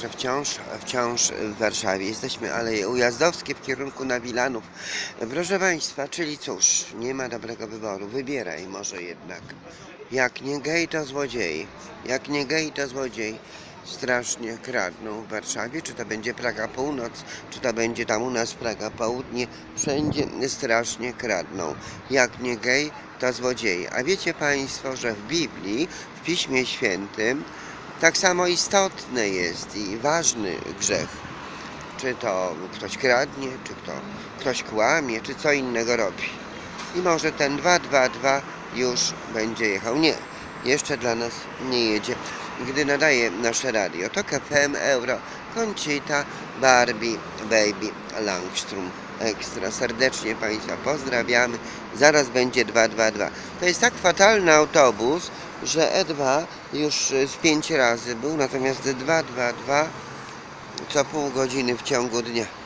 Także wciąż, wciąż w Warszawie. Jesteśmy Aleje Ujazdowskie w kierunku na Wilanów. Proszę Państwa, czyli cóż, nie ma dobrego wyboru. Wybieraj może jednak. Jak nie gej, to złodziej. Jak nie gej, to złodziej. Strasznie kradną w Warszawie, czy to będzie Praga Północ, czy to będzie tam u nas Praga Południe. Wszędzie strasznie kradną. Jak nie gej, to złodziej. A wiecie Państwo, że w Biblii, w Piśmie Świętym, tak samo istotny jest i ważny grzech. Czy to ktoś kradnie, czy kto, ktoś kłamie, czy co innego robi. I może ten 222 już będzie jechał. Nie, jeszcze dla nas nie jedzie. Gdy nadaje nasze radio, to KFM Euro, Conchita, Barbie, Baby, Langstrom. Ekstra serdecznie Państwa pozdrawiamy. Zaraz będzie 222. To jest tak fatalny autobus, że E2 już z pięć razy był, natomiast 222 co pół godziny w ciągu dnia.